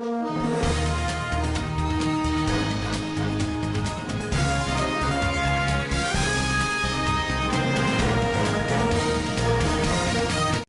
Música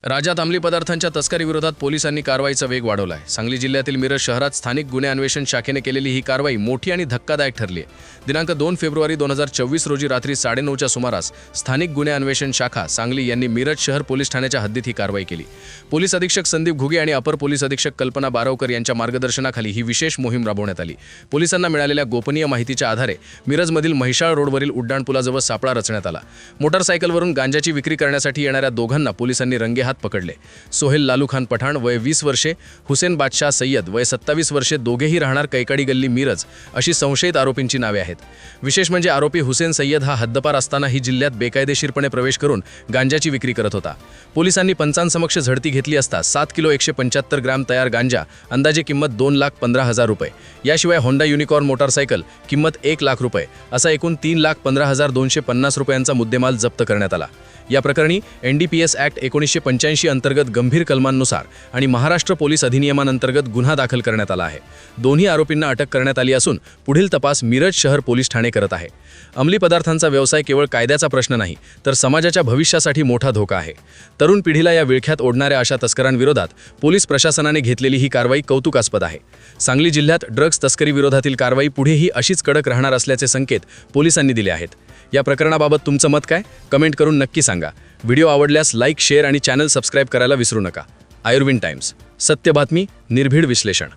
राज्यात अंमली पदार्थांच्या तस्करीविरोधात पोलिसांनी कारवाईचा वेग वाढवला आहे सांगली जिल्ह्यातील मिरज शहरात स्थानिक गुन्हे अन्वेषण शाखेने केलेली ही कारवाई मोठी आणि धक्कादायक ठरली आहे दिनांक दोन फेब्रुवारी दोन हजार चोवीस रोजी रात्री साडेनऊच्या सुमारास स्थानिक गुन्हे अन्वेषण शाखा सांगली यांनी मिरज शहर पोलीस ठाण्याच्या हद्दीत ही कारवाई केली. पोलीस अधीक्षक संदीप घुगे आणि अपर पोलीस अधीक्षक कल्पना बारावकर यांच्या मार्गदर्शनाखाली ही विशेष मोहीम राबवण्यात आली. पोलिसांना मिळालेल्या गोपनीय माहितीच्या आधारे मिरजमधील महिशाळ रोडवरील उड्डाणपुलाजवळ सापळा रचण्यात आला. मोटारसायकलवरून गांजाची विक्री करण्यासाठी येणाऱ्या दोघांना पोलिसांनी रंगेहात पकडले. सोहेल लालू खान पठाण वय वीस वर्षे हुसेन बादशाह सय्यद वय सत्तावीस वर्षे दोघेही राहणार कैकाडी गल्ली मिरज अशी संशयित आरोपींची नावे आहेत. विशेष म्हणजे आरोपी हुसेन सय्यद हा हद्दपार असताना ही जिल्ह्यात बेकायदेशीरपणे प्रवेश करून गांजाची विक्री करत होता. पोलिसांनी पंचांसमक्ष झडती घेतली असता सात किलो एकशे पंच्याहत्तर ग्रॅम तयार गांजा अंदाजे किंमत दोन लाख पंधरा हजार रुपये. याशिवाय होंडा युनिकॉर्न मोटारसायकल किंमत एक लाख रुपये असा एकूण तीन लाख पंधरा हजार दोनशे पन्नास रुपयांचा मुद्देमाल जप्त करण्यात आला. या प्रकरणी N D P S act एकोणीसशे पंच्याऐंशी अंतर्गत गंभीर कलमांनुसार आणि महाराष्ट्र पोलीस अधिनियमांतर्गत गुन्हा दाखल करण्यात आला आहे. दोन्ही आरोपींना अटक करण्यात आली असून पुढील तपास मिरज शहर पोलीस ठाणे करत आहे. अंमली पदार्थांचा व्यवसाय केवळ कायद्याचा प्रश्न नाही तर समाजाच्या भविष्यासाठी मोठा धोका आहे. तरुण पिढीला या विळख्यात ओढणाऱ्या अशा तस्करांविरोधात पोलीस प्रशासनाने घेतलेली ही कारवाई कौतुकास्पद आहे. सांगली जिल्ह्यात ड्रग्ज तस्करी विरोधातील कारवाई पुढेही अशीच कडक राहणार असल्याचे संकेत पोलिसांनी दिले आहेत. या प्रकरणाबाबत तुमचं मत काय? कमेंट करून नक्की सांगा. व्हिडिओ आवडल्यास लाईक शेअर आणि चॅनल सबस्क्राईब करायला विसरू नका. आयुर्विन टाइम्स. सत्य बातमी निर्भीड विश्लेषण.